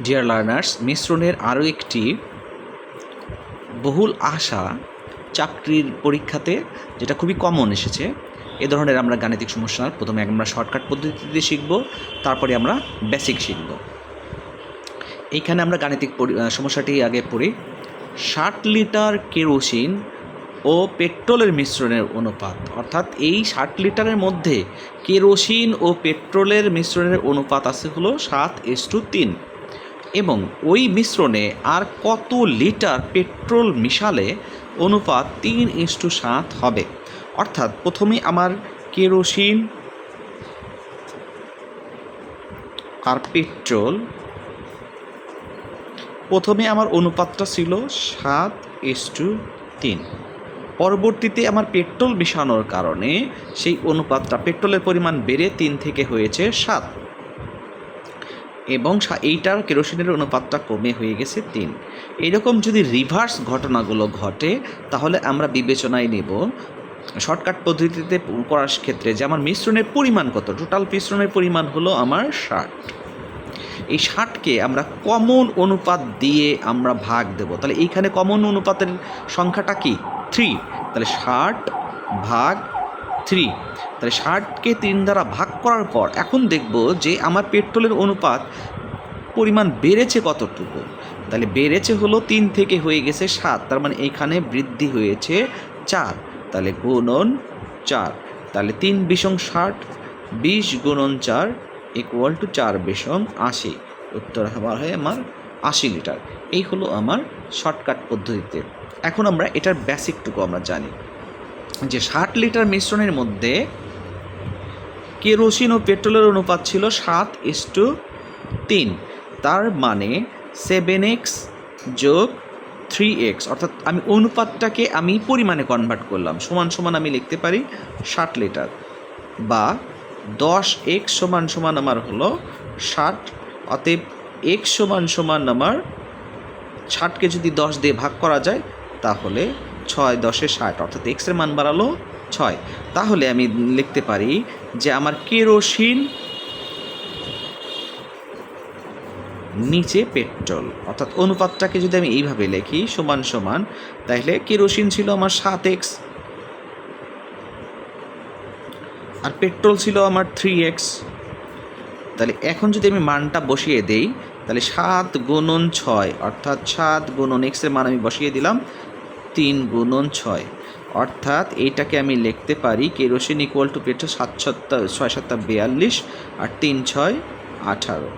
Dear learners মিশ্রণের আরও একটি বহুল আশা চাকরির পরীক্ষাতে, যেটা খুবই কমন এসেছে। এ ধরনের আমরা গাণিতিক সমস্যা, প্রথমে আমরা শর্টকাট পদ্ধতিতে শিখব, তারপরে আমরা বেসিক শিখব। এইখানে আমরা গাণিতিক সমস্যাটি আগে পড়ি। ষাট লিটার কেরোসিন ও পেট্রোলের মিশ্রণের অনুপাত, অর্থাৎ এই ষাট লিটারের মধ্যে কেরোসিন ও পেট্রোলের মিশ্রণের অনুপাত আছে হলো সাত এস টু তিন। এবং ওই মিশ্রণে আর কত লিটার পেট্রোল মিশালে অনুপাত তিন ইস টু সাত হবে। অর্থাৎ প্রথমে আমার কেরোসিন আর পেট্রোল। প্রথমে আমার অনুপাতটা ছিল সাত এস টু তিন। পরবর্তীতে আমার পেট্রোল মিশানোর কারণে সেই অনুপাতটা পেট্রোলের পরিমাণ বেড়ে তিন থেকে হয়েছে সাত। এবং এইটার কেরোসিনের অনুপাতটা কমে হয়ে গেছে তিন। এরকম যদি রিভার্স ঘটনাগুলো ঘটে, তাহলে আমরা বিবেচনায় নেব শর্টকাট পদ্ধতিতে করার ক্ষেত্রে যে আমার মিশ্রণের পরিমাণ কত টোটাল মিশ্রণের পরিমাণ হলো আমার ষাট। এই ষাটকে আমরা কমন অনুপাত দিয়ে আমরা ভাগ দেব। তাহলে এইখানে কমন অনুপাতের সংখ্যাটা কি? থ্রি তাহলে ষাট ভাগ থ্রি তাহলে ষাটকে তিন দ্বারা ভাগ করার পর এখন দেখব যে আমার পেট্রোলের অনুপাত পরিমাণ বেড়েছে কতটুকু। তাহলে বেড়েছে হলো তিন থেকে হয়ে গেছে সাত, তার মানে এইখানে বৃদ্ধি হয়েছে চার। তাহলে গুণন চার, তাহলে তিন বিষম ষাট, বিশ গুণন চার ইকুয়াল টু চার বিষম আশি। উত্তর হওয়ার হয় আমার আশি লিটার। এই হলো আমার শর্টকাট পদ্ধতিতে। এখন আমরা এটার বেসিকটুকু আমরা জানি। যে ষাট লিটার মিশ্রণের মধ্যে কেরোসিন ও পেট্রোলের অনুপাত ছিল সাত ইস টু তিন। তার মানে সেভেন এক্স যোগ থ্রি এক্স অর্থাৎ আমি অনুপাতটাকে আমি পরিমাণে কনভার্ট করলাম। সমান সমান আমি লিখতে পারি ষাট লিটার। বা দশ এক্স সমান সমান আমার হলো ষাট। অতএব এক্স সমান সমান আমার ষাটকে যদি দশ দিয়ে ভাগ করা যায়, তাহলে ছয়, দশে ষাট, অর্থাৎ এক্সের মান বাড়ালো ছয়। তাহলে আমি লিখতে পারি যে আমার কেরোসিন নিচে পেট্রোল, অর্থাৎ অনুপাতটাকে যদি আমি এইভাবে লিখি সমান সমান, তাহলে কেরোসিন ছিল আমার সাত এক্স, আর পেট্রোল ছিল আমার থ্রি এক্স। তাহলে এখন যদি আমি মানটা বসিয়ে দেই, তাহলে সাত গুণন ছয়, অর্থাৎ সাত গুণন এক্সের মান আমি বসিয়ে দিলাম তিন গুণন ছয়। অর্থাৎ এইটাকে আমি লিখতে পারি কেরোসিন ইকুয়াল টু পেট্রোল সাত সত্তা ছয় সাতটা বিয়াল্লিশ আর তিন ছয় আঠারো।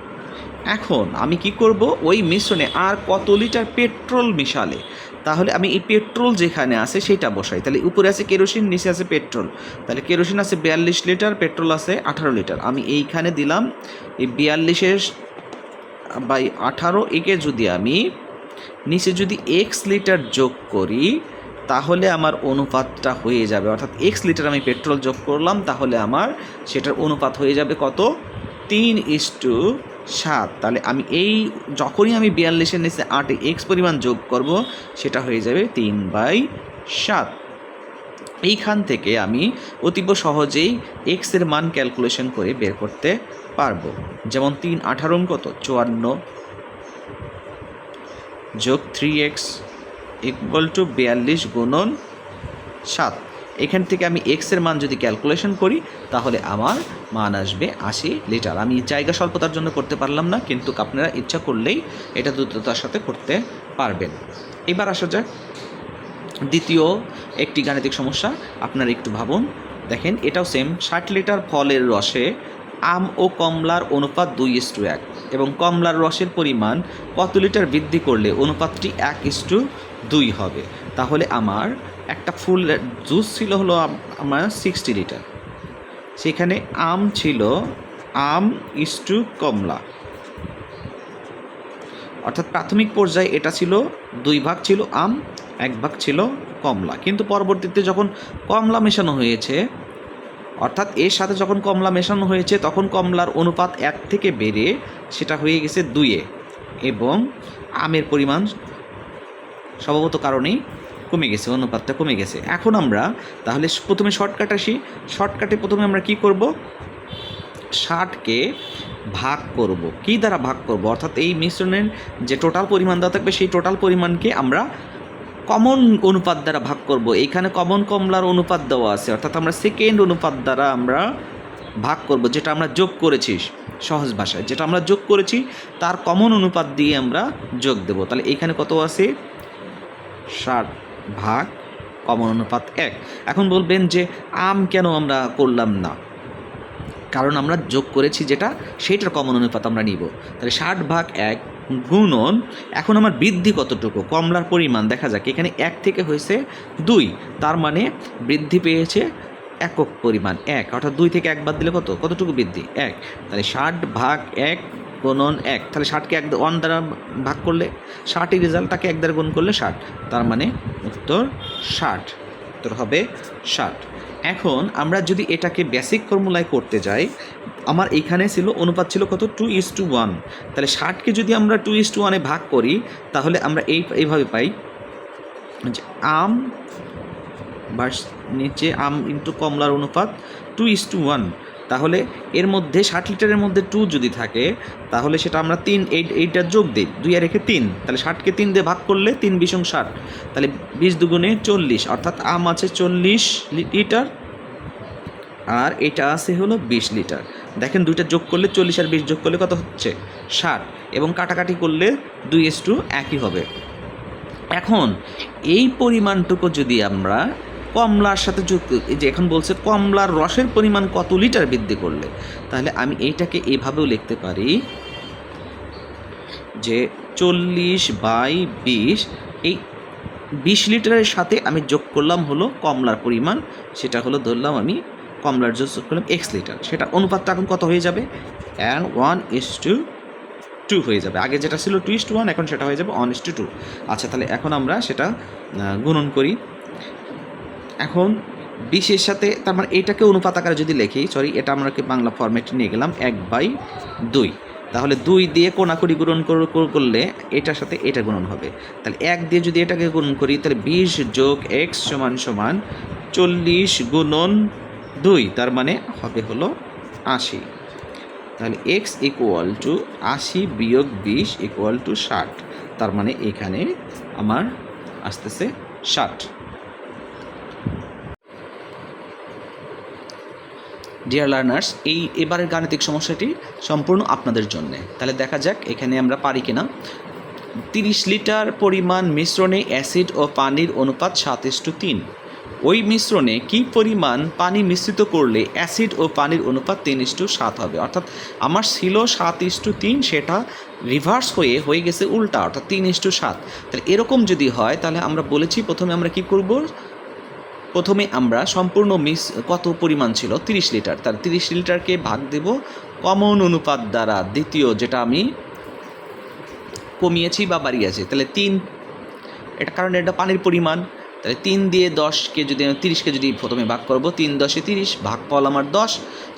এখন আমি কি করব? ওই মিশ্রণে আর কত লিটার পেট্রোল মিশালে? তাহলে আমি এই পেট্রোল যেখানে আছে সেটা বসাই। তাহলে উপরে আছে কেরোসিন, নিচে আছে পেট্রোল। তাহলে কেরোসিন আছে বিয়াল্লিশ লিটার, পেট্রোল আছে আঠারো লিটার। আমি এইখানে দিলাম, এই বিয়াল্লিশের বাই আঠারো, একে যদি আমি নিচে যদি এক্স লিটার যোগ করি, তাহলে আমার অনুপাতটা হয়ে যাবে। অর্থাৎ এক্স লিটার আমি পেট্রোল যোগ করলাম, তাহলে আমার সেটার অনুপাত হয়ে যাবে কত? তিন ইস টু সাত। তাহলে আমি এই, যখনই আমি বিয়াল্লিশের নিচে আট এক্স পরিমাণ যোগ করব, সেটা হয়ে যাবে তিন বাই সাত। এইখান থেকে আমি অতীব সহজেই এক্সের মান ক্যালকুলেশন করে বের করতে পারব। যেমন তিন আঠারো কত? চুয়ান্ন। যোগ থ্রি এক্স ইকুয়াল টু বিয়াল্লিশ গুণন সাত। এখান থেকে আমি এক্সের মান যদি ক্যালকুলেশন করি, তাহলে আমার মান আসবে আশি লিটার আমি জায়গা স্বল্পতার জন্য করতে পারলাম না, কিন্তু আপনারা ইচ্ছা করলেই এটা দ্রুততার সাথে করতে পারবেন। এবার আসা যাক, দ্বিতীয় একটি গাণিতিক সমস্যা, আপনারা একটু ভাবুন। দেখেন, এটাও সেম ষাট লিটার ফলের রসে আম ও কমলার অনুপাত দুই ইস্টু এক এবং কমলার রসের পরিমাণ কত লিটার বৃদ্ধি করলে অনুপাতটি এক ইস্টু দুই হবে? তাহলে আমার একটা ফুল জুস ছিল হলো আমার সিক্সটি লিটার। সেখানে আম ছিল, আম ইস্টু কমলা। অর্থাৎ প্রাথমিক পর্যায়ে এটা ছিল দুই ভাগ ছিল আম, এক ভাগ ছিল কমলা। কিন্তু পরবর্তীতে যখন কমলা মেশানো হয়েছে অর্থাৎ এর সাথে যখন কমলা মেশানো হয়েছে, তখন কমলার অনুপাত এক থেকে বেড়ে সেটা হয়ে গেছে দুইয়ে। এবং আমের পরিমাণ স্বভাবত কারণেই কমে গেছে, অনুপাতটা কমে গেছে। এখন আমরা তাহলে প্রথমে শর্টকাট আসি। শর্টকাটে প্রথমে আমরা কি করব? ষাটকে ভাগ করব। কি দ্বারা ভাগ করব? অর্থাৎ এই মিশ্রণের যে টোটাল পরিমাণ দেওয়া থাকবে, সেই টোটাল পরিমাণকে আমরা কমন অনুপাত দ্বারা ভাগ করব। এইখানে কমন কমলার অনুপাত দেওয়া আছে। অর্থাৎ আমরা সেকেন্ড অনুপাত দ্বারা আমরা ভাগ করব, যেটা আমরা যোগ করেছি সহজ ভাষায়। যেটা আমরা যোগ করেছি, তার কমন অনুপাত দিয়ে আমরা যোগ দেব। তাহলে এইখানে কত আছে? ষাট ভাগ কমন অনুপাত এক। এখন বলবেন যে আম কেন আমরা করলাম না? কারণ আমরা যোগ করেছি যেটা সেইটার কমন অনুপাত আমরা নিব। তাহলে ষাট ভাগ এক গুণন এখন আমার বৃদ্ধি কতটুকু? কমলার পরিমাণ, দেখা যাক, এখানে এক থেকে হয়েছে দুই। তার মানে বৃদ্ধি পেয়েছে একক পরিমাণ, এক। অর্থাৎ দুই থেকে এক বাদ দিলে কত? কতটুকু বৃদ্ধি? এক। তাহলে ষাট ভাগ এক গুণন এক। তাহলে ষাটকে এক ওয়ান দ্বারা ভাগ করলে ষাটই রেজাল্ট তাকে এক দ্বারা গুণ করলে ষাট। তার মানে উত্তর ষাট। উত্তর হবে ষাট। এখন আমরা যদি এটাকে বেসিক ফর্মুলায় করতে যাই, আমার এখানে ছিল, অনুপাত ছিল কত? টু ইস টু ওয়ান তাহলে ষাটকে যদি আমরা টু ইস টু ওয়ানে ভাগ করি, তাহলে আমরা এই, এইভাবে পাই যে আম বাস নিচে আম ইন্টু কমলার অনুপাত টু ইস টু ওয়ান তাহলে এর মধ্যে ষাট লিটারের মধ্যে টু যদি থাকে, তাহলে সেটা আমরা তিন এইট এইটা যোগ দিই, দুই আর রেখে তিন। তাহলে ষাটকে তিন দিয়ে ভাগ করলে তিন বিশং ষাট। তাহলে বিশ দুগুণে চল্লিশ, অর্থাৎ আম আছে চল্লিশ লিটার, আর এটা আছে হলো বিশ লিটার। দেখেন দুইটা যোগ করলে চল্লিশ আর বিশ যোগ করলে কত হচ্ছে? ষাট। এবং কাটাকাটি করলে দুই এস টু একই হবে। এখন এই পরিমাণটুকু যদি আমরা কমলার সাথে যুক্ত যে এখন বলছে কমলার রসের পরিমাণ কত লিটার বৃদ্ধি করলে? তাহলে আমি এইটাকে এভাবেও লিখতে পারি যে চল্লিশ বাই বিশ, এই বিশ লিটারের সাথে আমি যোগ করলাম হলো কমলার পরিমাণ, সেটা হলো ধরলাম আমি কমলার জুস যোগ করলাম এক্স লিটার, সেটা অনুপাতটা এখন কত হয়ে যাবে? And one is two two হয়ে যাবে। আগে যেটা ছিল টু ইস টু ওয়ান এখন সেটা হয়ে যাবে ওয়ান ইস টু টু আচ্ছা তাহলে এখন আমরা সেটা গুণন করি। এখন বিশের সাথে, তার মানে এটাকে অনুপাত আকারে যদি লেখি সরি এটা আমরাকে বাংলা ফরম্যাটে নিয়ে গেলাম, এক বাই দুই। তাহলে দুই দিয়ে কোনাকুড়ি গুণন কর- কর- করলে এটার সাথে এটা গুণন হবে। তাহলে এক দিয়ে যদি এটাকে গুণন করি, তাহলে বিশ যোগ এক্স সমান সমান চল্লিশ গুণন দুই, তার মানে হবে হলো আশি। তাহলে এক্স ইকুয়াল টু আশি বিয়োগ বিশ ইকুয়াল টু ষাট, তার মানে এখানে আমার আসতেছে ষাট। ডিয়ার লার্নার্স এই এবারের গাণিতিক সমস্যাটি সম্পূর্ণ আপনাদের জন্যে। তাহলে দেখা যাক এখানে আমরা পারি কিনা। তিরিশ লিটার পরিমাণ মিশ্রণে অ্যাসিড ও পানির অনুপাত সাত ইস্টু তিন। ওই মিশ্রণে কি পরিমাণ পানি মিশ্রিত করলে অ্যাসিড ও পানির অনুপাত তিন ইস্টু সাত হবে? অর্থাৎ আমার ছিল সাত ইস্টু তিন, সেটা রিভার্স হয়ে হয়ে গেছে উল্টা, অর্থাৎ তিন ইস্টু সাত। তাহলে এরকম যদি হয়, তাহলে আমরা বলেছি প্রথমে আমরা কি করব? প্রথমে আমরা সম্পূর্ণ মিস কত পরিমাণ ছিল? তিরিশ লিটার। তার তিরিশ লিটারকে ভাগ দেব কমন অনুপাত দ্বারা। দ্বিতীয় যেটা আমি কমিয়েছি বা বাড়িয়েছি তাহলে তিন, এটা কারণ এটা পানির পরিমাণ। তাহলে তিন দিয়ে দশকে যদি আমি তিরিশকে যদি প্রথমে ভাগ করব, তিন দশে তিরিশ, ভাগ পাল আমার দশ।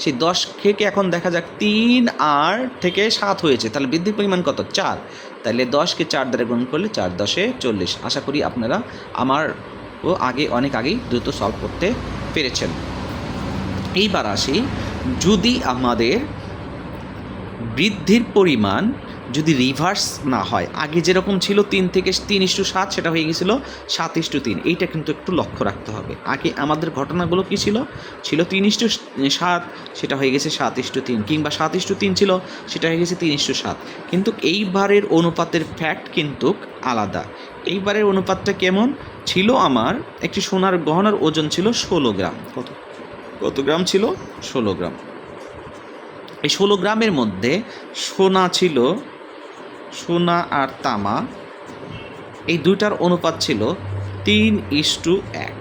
সেই দশ থেকে এখন দেখা যাক তিন আর থেকে সাত হয়েছে, তাহলে বৃদ্ধির পরিমাণ কত? চার। তাহলে দশকে চার দ্বারা গুণ করলে চার দশে চল্লিশ। আশা করি আপনারা আমার ও আগে, অনেক আগেই দ্রুত সলভ করতে পেরেছেন। এইবার আসি, যদি আমাদের বৃদ্ধির পরিমাণ যদি রিভার্স না হয়, আগে যেরকম ছিল তিন থেকে তিন ইস্টু সাত, সেটা হয়ে গেছিল সাত ইস্টু তিন। এইটা কিন্তু একটু লক্ষ্য রাখতে হবে। আগে আমাদের ঘটনাগুলো কী ছিল? ছিল তিন ইস্টু সাত, সেটা হয়ে গেছে সাত ইস্টু তিন, কিংবা সাত ইস্টু তিন ছিল, সেটা হয়ে গেছে তিন ইস্টু সাত। কিন্তু এইবারের অনুপাতের ফ্যাক্ট কিন্তু আলাদা। এইবারের অনুপাতটা কেমন? ছিল আমার একটি সোনার গহনার ওজন ছিল ষোলো গ্রাম। কত? কত গ্রাম ছিল? ষোলো গ্রাম। এই ষোলো গ্রামের মধ্যে সোনা ছিল সোনা আর তামা এই দুইটার অনুপাত ছিল তিন ইস্টু এক।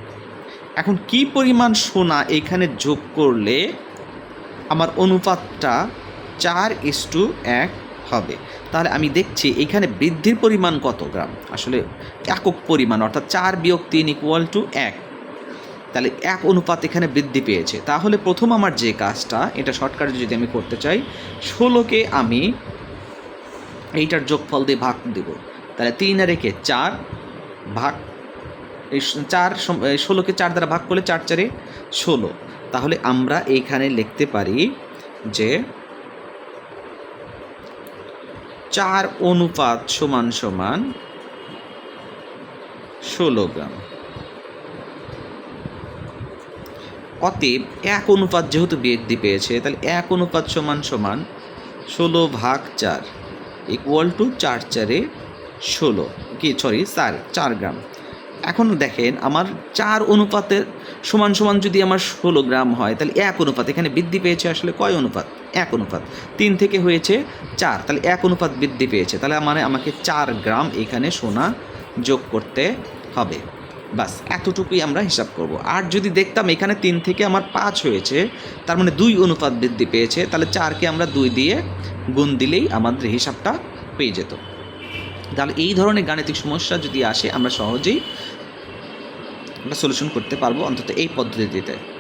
এখন কি পরিমাণ সোনা এখানে যোগ করলে আমার অনুপাতটা চার ইস্টু এক হবে। তাহলে আমি দেখছি এখানে বৃদ্ধির পরিমাণ কত গ্রাম? আসলে একক পরিমাণ, অর্থাৎ চার বিয়োগ তিন ইকুয়াল টু এক। তাহলে এক অনুপাত এখানে বৃদ্ধি পেয়েছে। তাহলে প্রথম আমার যে কাজটা, এটা শর্টকাটে যদি আমি করতে চাই, ষোলোকে আমি এইটার যোগফল দিয়ে ভাগ দেব। তাহলে তিন আর রেখে চার ভাগ, এই চার ষোলোকে চার দ্বারা ভাগ করলে চার চারে ষোলো। তাহলে আমরা এইখানে লিখতে পারি যে চার অনুপাত সমান সমান ষোলো গ্রাম। অতএব এক অনুপাত যেহেতু বৃদ্ধি পেয়েছে, তাহলে এক অনুপাত সমান সমান ষোলো ভাগ চার ইকুয়াল টু চার চারে ষোলো। কি সরি চার চার গ্রাম। এখন দেখেন আমার চার অনুপাতের সমান সমান যদি আমার ষোলো গ্রাম হয়, তাহলে এক অনুপাত, এখানে বৃদ্ধি পেয়েছে আসলে কয় অনুপাত? এক অনুপাত। তিন থেকে হয়েছে চার। তাহলে এক অনুপাত বৃদ্ধি পেয়েছে। তাহলে মানে আমাকে চার গ্রাম এখানে সোনা যোগ করতে হবে। বাস এতটুকুই আমরা হিসাব করব। আর যদি দেখতাম এখানে তিন থেকে আমার পাঁচ হয়েছে, তার মানে দুই অনুপাত বৃদ্ধি পেয়েছে, তাহলে চারকে আমরা দুই দিয়ে গুণ দিলেই আমাদের হিসাবটা পেয়ে যেত। তাহলে এই ধরনের গাণিতিক সমস্যা যদি আসে, আমরা সহজেই আমরা সলিউশন করতে পারব অন্তত এই পদ্ধতিতে।